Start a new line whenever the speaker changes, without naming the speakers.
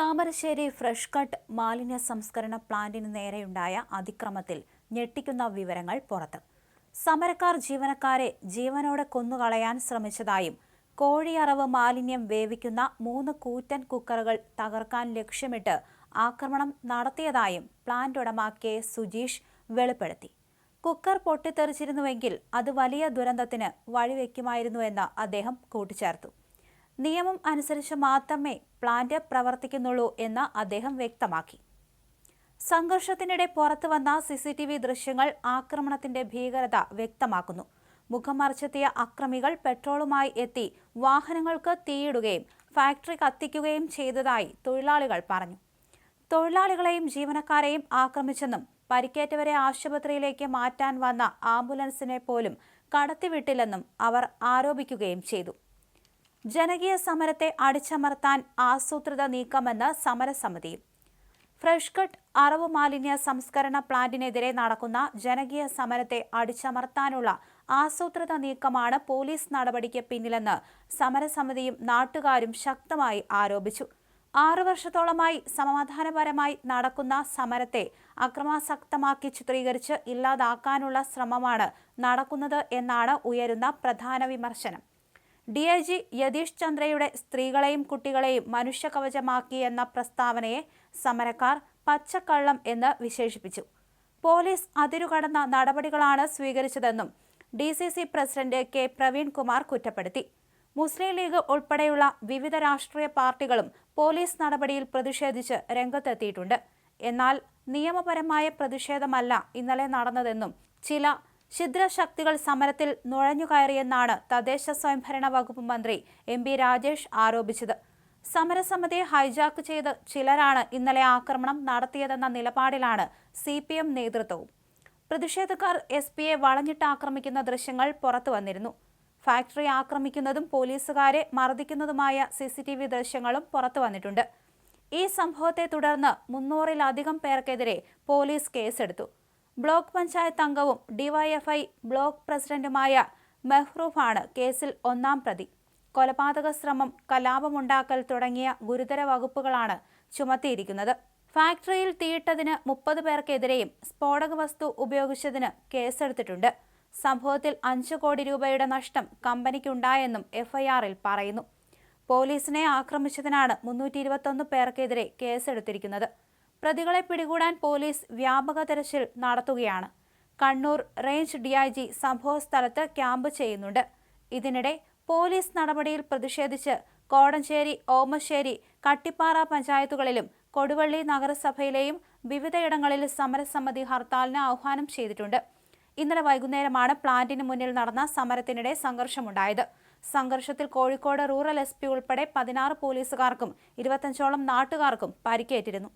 Thamarassery fresh cut മാലിന്യ സംസ്കരണ പ്ലാന്റിന് നേരെയുണ്ടായ അതിക്രമത്തിൽ ഞെട്ടിക്കുന്ന വിവരങ്ങൾ പുറത്ത്. സമരക്കാർ ജീവനക്കാരെ ജീവനോടെ കൊന്നുകളയാൻ ശ്രമിച്ചതായും കോഴിയറവ് മാലിന്യം വേവിക്കുന്ന മൂന്ന് കൂറ്റൻ കുക്കറുകൾ തകർക്കാൻ ലക്ഷ്യമിട്ട് ആക്രമണം നടത്തിയതായും പ്ലാന്റ് ഉടമ കെ സുജീഷ് വെളിപ്പെടുത്തി. കുക്കർ പൊട്ടിത്തെറിച്ചിരുന്നുവെങ്കിൽ അത് വലിയ ദുരന്തത്തിന് വഴിവെക്കുമായിരുന്നുവെന്ന് അദ്ദേഹം കൂട്ടിച്ചേർത്തു. നിയമം അനുസരിച്ച് മാത്രമേ പ്ലാന്റ് പ്രവർത്തിക്കുന്നുള്ളൂ എന്ന് അദ്ദേഹം വ്യക്തമാക്കി. സംഘർഷത്തിനിടെ പുറത്തു വന്ന സി സി ടി വി ദൃശ്യങ്ങൾ ആക്രമണത്തിന്റെ ഭീകരത വ്യക്തമാക്കുന്നു. മുഖം മറിച്ചെത്തിയ അക്രമികൾ പെട്രോളുമായി എത്തി വാഹനങ്ങൾക്ക് തീയിടുകയും ഫാക്ടറി കത്തിക്കുകയും ചെയ്തതായി തൊഴിലാളികൾ പറഞ്ഞു. തൊഴിലാളികളെയും ജീവനക്കാരെയും ആക്രമിച്ചെന്നും പരിക്കേറ്റവരെ ആശുപത്രിയിലേക്ക് മാറ്റാൻ വന്ന ആംബുലൻസിനെ പോലും കടത്തിവിട്ടില്ലെന്നും അവർ ആരോപിക്കുകയും ചെയ്തു. ജനകീയ സമരത്തെ അടിച്ചമർത്താൻ ആസൂത്രിത നീക്കമെന്ന് സമരസമിതി. ഫ്രഷ് കട്ട് അറവ് മാലിന്യ സംസ്കരണ പ്ലാന്റിനെതിരെ നടക്കുന്ന ജനകീയ സമരത്തെ അടിച്ചമർത്താനുള്ള ആസൂത്രിത നീക്കമാണ് പോലീസ് നടപടിക്ക് പിന്നിലെന്ന് സമരസമിതിയും നാട്ടുകാരും ശക്തമായി ആരോപിച്ചു. ആറു വർഷത്തോളമായി സമാധാനപരമായി നടക്കുന്ന സമരത്തെ അക്രമാസക്തമാക്കി ചിത്രീകരിച്ച് ഇല്ലാതാക്കാനുള്ള ശ്രമമാണ് നടക്കുന്നത് എന്നാണ് ഉയരുന്ന പ്രധാന വിമർശനം. ഡി ഐ ജി യതീഷ് ചന്ദ്രയുടെ സ്ത്രീകളെയും കുട്ടികളെയും മനുഷ്യകവചമാക്കി എന്ന പ്രസ്താവനയെ സമരക്കാർ പച്ചക്കള്ളം എന്ന് വിശേഷിപ്പിച്ചു. പോലീസ് അതിരുകടന്ന നടപടികളാണ് സ്വീകരിച്ചതെന്നും D C C president K Praveen Kumar കുറ്റപ്പെടുത്തി. മുസ്ലിം ലീഗ് ഉൾപ്പെടെയുള്ള വിവിധ രാഷ്ട്രീയ പാർട്ടികളും പോലീസ് നടപടിയിൽ പ്രതിഷേധിച്ച് രംഗത്തെത്തിയിട്ടുണ്ട്. എന്നാൽ നിയമപരമായ പ്രതിഷേധമല്ല ഇന്നലെ നടന്നതെന്നും ചില ഛിദ്രശക്തികൾ സമരത്തിൽ നുഴഞ്ഞുകയറിയെന്നാണ് തദ്ദേശ സ്വയംഭരണ വകുപ്പ് മന്ത്രി എം പി രാജേഷ് ആരോപിച്ചത്. സമരസമിതിയെ ഹൈജാക്ക് ചെയ്ത് ചിലരാണ് ഇന്നലെ ആക്രമണം നടത്തിയതെന്ന നിലപാടിലാണ് സി പി എം നേതൃത്വവും. പ്രതിഷേധക്കാർ എസ് പിയെ വളഞ്ഞിട്ട് ആക്രമിക്കുന്ന ദൃശ്യങ്ങൾ പുറത്തു വന്നിരുന്നു. ഫാക്ടറി ആക്രമിക്കുന്നതും പോലീസുകാരെ മർദ്ദിക്കുന്നതുമായ സി സി ടി വി ദൃശ്യങ്ങളും പുറത്തു വന്നിട്ടുണ്ട്. ഈ സംഭവത്തെ തുടർന്ന് മുന്നൂറിലധികം പേർക്കെതിരെ പോലീസ് കേസെടുത്തു. ബ്ലോക്ക് പഞ്ചായത്ത് അംഗവും ഡിവൈഎഫ്ഐ ബ്ലോക്ക് പ്രസിഡന്റുമായ മെഹ്റൂഫാണ് കേസിൽ ഒന്നാം പ്രതി. കൊലപാതക ശ്രമം കലാപമുണ്ടാക്കൽ തുടങ്ങിയ ഗുരുതര വകുപ്പുകളാണ് ചുമത്തിയിരിക്കുന്നത്. ഫാക്ടറിയിൽ തീയിട്ടതിന് മുപ്പത് പേർക്കെതിരെയും സ്ഫോടക വസ്തു ഉപയോഗിച്ചതിന് കേസെടുത്തിട്ടുണ്ട്. സംഭവത്തിൽ അഞ്ചു കോടി രൂപയുടെ നഷ്ടം കമ്പനിക്കുണ്ടായെന്നും എഫ്ഐആറിൽ പറയുന്നു. പോലീസിനെ ആക്രമിച്ചതിനാണ് മുന്നൂറ്റി ഇരുപത്തൊന്ന് പേർക്കെതിരെ കേസെടുത്തിരിക്കുന്നത്. പ്രതികളെ പിടികൂടാൻ പോലീസ് വ്യാപക തെരച്ചിൽ നടത്തുകയാണ്. കണ്ണൂർ റേഞ്ച് ഡിഐജി സംഭവസ്ഥലത്ത് ക്യാമ്പ് ചെയ്യുന്നുണ്ട്. ഇതിനിടെ പോലീസ് നടപടിയിൽ പ്രതിഷേധിച്ച് കോടഞ്ചേരി ഓമശ്ശേരി കട്ടിപ്പാറ പഞ്ചായത്തുകളിലും കൊടുവള്ളി നഗരസഭയിലെയും വിവിധയിടങ്ങളിൽ സമരസമിതി ഹർത്താലിന് ആഹ്വാനം ചെയ്തിട്ടുണ്ട്. ഇന്നലെ വൈകുന്നേരമാണ് പ്ലാന്റിന് മുന്നിൽ നടന്ന സമരത്തിനിടെ സംഘർഷമുണ്ടായത്. സംഘർഷത്തിൽ കോഴിക്കോട് റൂറൽ എസ് പി ഉൾപ്പെടെ പതിനാറ് പോലീസുകാർക്കും ഇരുപത്തഞ്ചോളം നാട്ടുകാർക്കും പരിക്കേറ്റിരുന്നു.